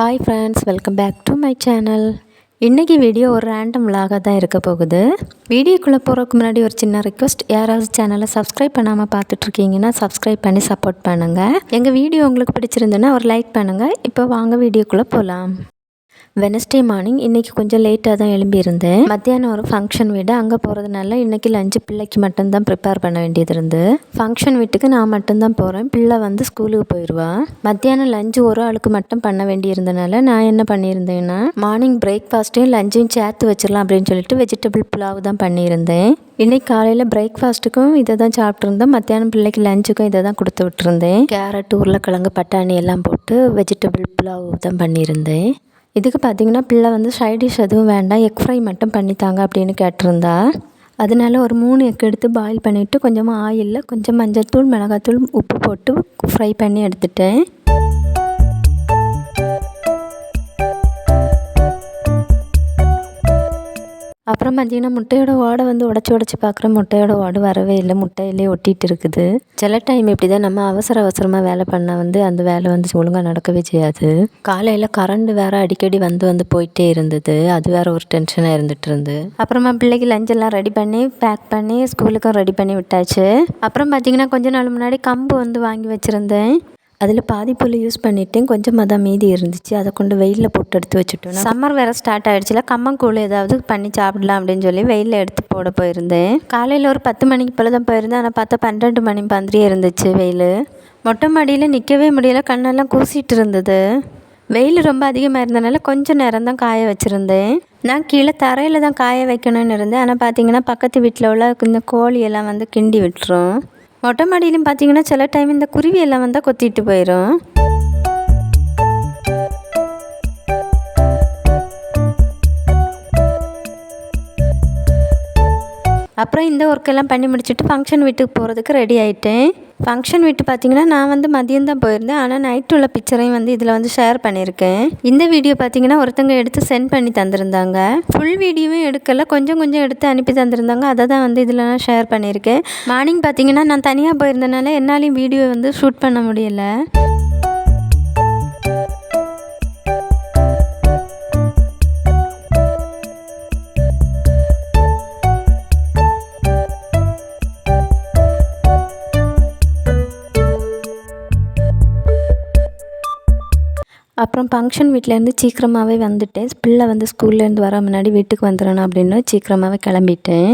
Hi friends welcome back to my channel இன்றைக்கி video ஒரு random விலாக தான் இருக்க போகுது. வீடியோக்குள்ளே போகிறதுக்கு முன்னாடி ஒரு சின்ன ரிக்வஸ்ட் யாராவது சேனலை சப்ஸ்கிரைப் பண்ணாமல் பார்த்துட்ருக்கீங்கன்னா சப்ஸ்கிரைப் பண்ணி சப்போர்ட் பண்ணுங்கள் எங்கள் வீடியோ உங்களுக்கு பிடிச்சிருந்துன்னா ஒரு லைக் பண்ணுங்கள் இப்போ வாங்க வீடியோக்குள்ளே போகலாம் வெனஸ்டே மார்னிங் இன்றைக்கி கொஞ்சம் லேட்டாக தான் எழும்பியிருந்தேன். மத்தியானம் ஒரு ஃபங்க்ஷன் வீடு அங்கே போகிறதுனால இன்றைக்கி லஞ்சு பிள்ளைக்கு மட்டும்தான் ப்ரிப்பேர் பண்ண வேண்டியது இருந்து ஃபங்க்ஷன் வீட்டுக்கு நான் மட்டும்தான் போகிறேன் பிள்ளை வந்து ஸ்கூலுக்கு போயிடுவா மத்தியானம் லஞ்சு ஒரு ஆளுக்கு மட்டும் பண்ண வேண்டியிருந்தனால நான் என்ன பண்ணியிருந்தேன்னா மார்னிங் பிரேக்ஃபாஸ்ட்டையும் லஞ்சையும் சேர்த்து வச்சிடலாம் அப்படின்னு சொல்லிட்டு வெஜிடபிள் புலாவ் தான் பண்ணியிருந்தேன். இன்றைக்கி காலையில் பிரேக்ஃபாஸ்ட்டுக்கும் இதை தான் சாப்பிட்ருந்தேன் மத்தியானம் பிள்ளைக்கு லஞ்சுக்கும் இதை தான் கொடுத்து விட்டுருந்தேன். கேரட் உருளைக்கிழங்கு பட்டாணி எல்லாம் போட்டு வெஜிடபிள் புலாவ் தான் பண்ணியிருந்தேன். இதுக்கு பார்த்தீங்கன்னா பிள்ளை வந்து சைட் டிஷ் எதுவும் வேண்டாம் எக் ஃப்ரை மட்டும் பண்ணித்தாங்க அப்படின்னு கேட்டிருந்தா. அதனால ஒரு மூணு எக் எடுத்து பாயில் பண்ணிவிட்டு கொஞ்சமாக ஆயிலில் கொஞ்சம் மஞ்சள் தூள் மிளகாத்தூள் உப்பு போட்டு ஃப்ரை பண்ணி எடுத்துட்டேன். அப்புறம் பார்த்தீங்கன்னா முட்டையோட ஓடை வந்து உடச்சி உடச்சி பார்க்குறேன் முட்டையோட ஓடு வரவே இல்லை. முட்டையிலே ஒட்டிகிட்டு இருக்குது. சில டைம் இப்படி தான் நம்ம அவசர அவசரமாக வேலை பண்ணால் வந்து அந்த வேலை வந்து ஒழுங்காக நடக்கவே செய்யாது. காலையில் கரண்ட் வேறு அடிக்கடி வந்து வந்து போயிட்டே இருந்தது. அது வேறு ஒரு டென்ஷனாக இருந்துகிட்டு இருந்து. அப்புறமா பிள்ளைக்கு லஞ்செல்லாம் ரெடி பண்ணி பேக் பண்ணி ஸ்கூலுக்கும் ரெடி பண்ணி விட்டாச்சு. அப்புறம் பார்த்தீங்கன்னா கொஞ்ச நாள் முன்னாடி கம்பு வந்து வாங்கி வச்சுருந்தேன். அதில் பாதி புல் யூஸ் பண்ணிட்டேன். கொஞ்சமாக தான் மீதி இருந்துச்சு. அதை கொண்டு வெயிலில் போட்டு எடுத்து வச்சுட்டோம். சம்மர் வேறு ஸ்டார்ட் ஆகிடுச்சுல கம்மங்கூழ் ஏதாவது பண்ணி சாப்பிடலாம் அப்படின்னு சொல்லி வெயிலில் எடுத்து போட போயிருந்தேன். காலையில் ஒரு பத்து மணிக்கு போல தான் போயிருந்தேன். ஆனால் பார்த்தா பன்னெண்டு மணி பந்திரியே இருந்துச்சு வெயில். மொட்டை மாடியில் நிற்கவே முடியல. கண்ணெல்லாம் கூசிட்டு இருந்தது. வெயில் ரொம்ப அதிகமாக இருந்தனால கொஞ்சம் நேரம் தான் காய வச்சுருந்தேன். நான் கீழே தரையில் தான் காய வைக்கணும்னு இருந்தேன். ஆனால் பார்த்தீங்கன்னா பக்கத்து வீட்டில் உள்ள இந்த கோழியெல்லாம் வந்து கிண்டி விட்டுரும். மொட்டை மாடியிலும் பார்த்தீங்கன்னா சில டைம் இந்த குருவி எல்லாம் வந்தால் கொத்திட்டு போயிடும் அப்புறம் இந்த ஒர்க்கெல்லாம் பண்ணி முடிச்சுட்டு ஃபங்க்ஷன் வீட்டுக்கு போகிறதுக்கு ரெடி ஆகிட்டேன் ஃபங்க்ஷன் வீட்டு பார்த்தீங்கன்னா நான் வந்து மதியம் தான் போயிருந்தேன். ஆனால் நைட்டு உள்ள பிக்சரையும் வந்து இதில் வந்து ஷேர் பண்ணியிருக்கேன். இந்த வீடியோ பார்த்தீங்கன்னா ஒருத்தங்க எடுத்து சென்ட் பண்ணி தந்திருந்தாங்க. ஃபுல் வீடியோவும் எடுக்கலை. கொஞ்சம் கொஞ்சம் எடுத்து அனுப்பி தந்திருந்தாங்க. அதை தான் வந்து இதில் நான் ஷேர் பண்ணியிருக்கேன். மார்னிங் பார்த்தீங்கன்னா நான் தனியாக போயிருந்தனால என்னாலையும் வீடியோ வந்து ஷூட் பண்ண முடியலை. அப்புறம் ஃபங்க்ஷன் வீட்டிலேருந்து சீக்கிரமாகவே வந்துட்டேன். பிள்ளை வந்து ஸ்கூல்லேருந்து வர முன்னாடி வீட்டுக்கு வந்துடணும் அப்படின்னு சீக்கிரமாகவே கிளம்பிட்டேன்.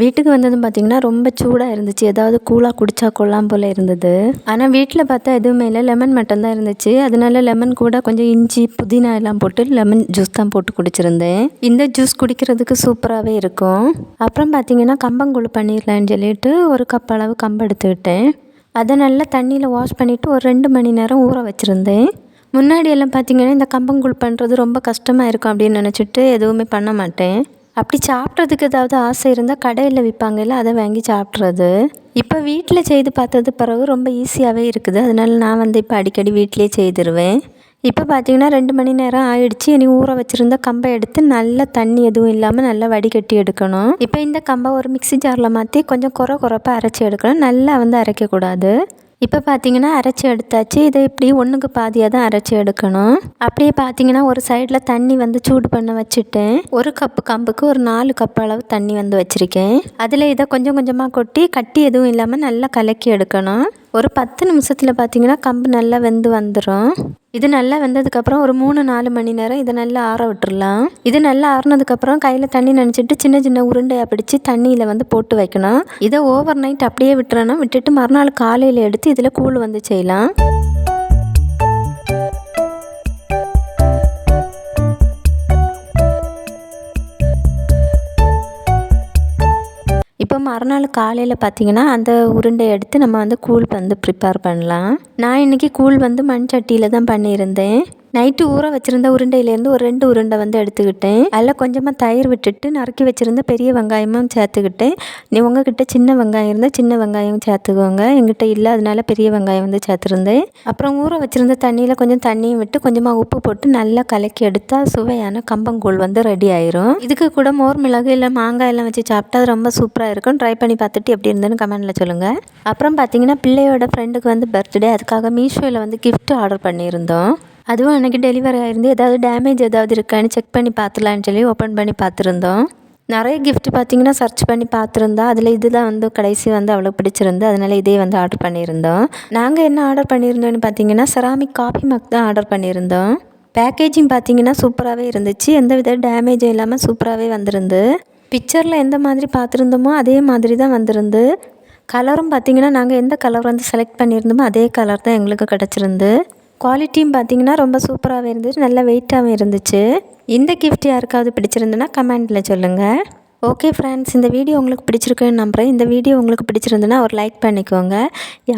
வீட்டுக்கு வந்ததும் பார்த்திங்கன்னா ரொம்ப சூடாக இருந்துச்சு. ஏதாவது கூலாக குடித்தா கொள்ளாம் போல் இருந்தது. ஆனால் வீட்டில் பார்த்தா எதுவுமே இல்லை. லெமன் மட்டும்தான் இருந்துச்சு. அதனால லெமன் கூட கொஞ்சம் இஞ்சி புதினா எல்லாம் போட்டு லெமன் ஜூஸ் தான் போட்டு குடிச்சிருந்தேன். இந்த ஜூஸ் குடிக்கிறதுக்கு சூப்பராகவே இருக்கும். அப்புறம் பார்த்திங்கன்னா கம்பங்கூழ் பண்ணிடலான்னு சொல்லிட்டு ஒரு கப் அளவு கம்பு எடுத்துக்கிட்டேன். அதை நல்லா தண்ணியில் வாஷ் பண்ணிவிட்டு ஒரு ரெண்டு மணி நேரம் ஊற வச்சுருந்தேன். முன்னாடி எல்லாம் பார்த்தீங்கன்னா இந்த கம்பங்கூழ் பண்ணுறது ரொம்ப கஷ்டமாக இருக்கும் அப்படின்னு நினச்சிட்டு எதுவுமே பண்ண மாட்டேன். அப்படி சாப்பிட்றதுக்கு ஏதாவது ஆசை இருந்தால் கடையில் விற்பாங்கல்ல அதை வாங்கி சாப்பிட்றது. இப்போ வீட்டில் செய்து பார்த்தது பிறகு ரொம்ப ஈஸியாகவே இருக்குது. அதனால நான் வந்து இப்போ அடிக்கடி வீட்டிலே செய்திருவேன். இப்போ பார்த்தீங்கன்னா ரெண்டு மணி நேரம் ஆயிடுச்சு. இனி ஊற வச்சுருந்த கம்பை எடுத்து நல்லா தண்ணி எதுவும் இல்லாமல் நல்லா வடிகட்டி எடுக்கணும். இப்போ இந்த கம்பை ஒரு மிக்சி ஜாரில் மாற்றி கொஞ்சம் குறை குறைப்பாக அரைச்சி எடுக்கணும். நல்லா வந்து அரைக்கக்கூடாது. இப்போ பார்த்தீங்கன்னா அரைச்சி எடுத்தாச்சு. இதை இப்படி ஒன்றுக்கு பாதியாக தான் அரைச்சி எடுக்கணும். அப்படியே பார்த்தீங்கன்னா ஒரு சைடில் தண்ணி வந்து சூடு பண்ண வச்சுட்டேன். ஒரு கப்பு கம்புக்கு ஒரு நாலு கப் அளவு தண்ணி வந்து வச்சுருக்கேன். அதில் இதை கொஞ்சம் கொஞ்சமாக கொட்டி கட்டி எதுவும் இல்லாமல் நல்லா கலக்கி எடுக்கணும். ஒரு பத்து நிமிஷத்தில் பார்த்தீங்கன்னா கம்பு நல்லா வெந்து வந்துடும் இது நல்லா வெந்ததுக்கப்புறம் ஒரு மூணு நாலு மணி நேரம் இதை நல்லா ஆற விட்டுடலாம் இது நல்லா ஆறுனதுக்கப்புறம் கையில் தண்ணி நினச்சிட்டு சின்ன சின்ன உருண்டையாக பிடிச்சி தண்ணியில் வந்து போட்டு வைக்கணும். இதை ஓவர் நைட் அப்படியே விட்டுறேன்னா விட்டுட்டு மறுநாள் காலையில் எடுத்து இதில் கூழ் வந்து செய்யலாம். இப்போ மறுநாள் காலையில் பார்த்தீங்கன்னா அந்த உருண்டை எடுத்து நம்ம வந்து கூழ் வந்து ப்ரிப்பேர் பண்ணலாம். நான் இன்றைக்கி கூழ் வந்து மண் சட்டியில் தான் பண்ணியிருந்தேன். நைட்டு ஊற வச்சுருந்த உருண்டையிலேருந்து ஒரு ரெண்டு உருண்டை வந்து எடுத்துக்கிட்டேன். அதில் கொஞ்சமாக தயிர் விட்டுட்டு நறுக்கி வச்சுருந்த பெரிய வெங்காயமும் சேர்த்துக்கிட்டேன். நீ உங்ககிட்ட சின்ன வெங்காயம் இருந்தால் சின்ன வெங்காயம் சேர்த்துக்கோங்க. எங்கிட்ட இல்லை அதனால பெரிய வெங்காயம் வந்து சேர்த்துருந்தேன். அப்புறம் ஊற வச்சுருந்த தண்ணியில் கொஞ்சம் தண்ணியும் விட்டு கொஞ்சமாக உப்பு போட்டு நல்லா கலக்கி எடுத்தால் சுவையான கம்பங்கூழ் வந்து ரெடி ஆயிரும். இதுக்கு கூட மோர் மிளகு இல்லை மாங்காய் எல்லாம் வச்சு சாப்பிட்டா அது ரொம்ப சூப்பராக இருக்கும். ட்ரை பண்ணி பார்த்துட்டு எப்படி இருந்ததுன்னு கமெண்ட்டில் சொல்லுங்கள் அப்புறம் பார்த்தீங்கன்னா பிள்ளையோட ஃப்ரெண்டுக்கு வந்து பர்த்டே அதுக்காக மீஷோவில் வந்து கிஃப்ட் ஆர்டர் பண்ணியிருந்தோம். அதுவும் அன்றைக்கி டெலிவரி ஆகிருந்து ஏதாவது டேமேஜ் ஏதாவது இருக்கான்னு செக் பண்ணி பார்த்துலான்னு சொல்லி ஓப்பன் பண்ணி பார்த்துருந்தோம். நிறைய கிஃப்ட் பார்த்தீங்கன்னா சர்ச் பண்ணி பார்த்துருந்தா அதில் இது தான் வந்து கடைசி வந்து அவளுக்கு பிடிச்சிருந்து அதனால் இதே வந்து ஆர்டர் பண்ணியிருந்தோம். நாங்கள் என்ன ஆர்டர் பண்ணியிருந்தோன்னு பார்த்தீங்கன்னா செராமிக் காஃபி மக் தான் ஆர்டர் பண்ணியிருந்தோம். பேக்கேஜிங் பார்த்தீங்கன்னா சூப்பராகவே இருந்துச்சு. எந்த வித டேமேஜும் இல்லாமல் சூப்பராகவே வந்திருந்து. பிக்சரில் எந்த மாதிரி பார்த்துருந்தோமோ அதே மாதிரி தான் வந்திருந்து. கலரும் பார்த்தீங்கன்னா நாங்கள் எந்த கலர் வந்து செலக்ட் பண்ணியிருந்தோமோ அதே கலர் தான் எங்களுக்கு கிடச்சிருந்து. குவாலிட்டியும் பார்த்தீங்கன்னா ரொம்ப சூப்பராகவே இருந்துச்சு நல்ல வெயிட்டாகவும் இருந்துச்சு. இந்த கிஃப்ட் யாருக்காவது பிடிச்சிருந்துன்னா கமெண்ட்டில் சொல்லுங்கள் ஓகே ஃப்ரெண்ட்ஸ் இந்த வீடியோ உங்களுக்கு பிடிச்சிருக்குன்னு நம்புகிறேன் இந்த வீடியோ உங்களுக்கு பிடிச்சிருந்துன்னா ஒரு லைக் பண்ணிக்கோங்க.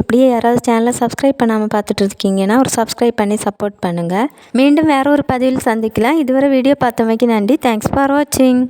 அப்படியே யாராவது சேனலை சப்ஸ்கிரைப் பண்ணாமல் பார்த்துட்டு இருக்கீங்கன்னா ஒரு சப்ஸ்கிரைப் பண்ணி சப்போர்ட் பண்ணுங்கள் மீண்டும் வேறு ஒரு பதிவில் சந்திக்கலாம். இதுவரை வீடியோ பார்த்தமைக்கு நன்றி. தேங்க்ஸ் ஃபார் வாட்சிங்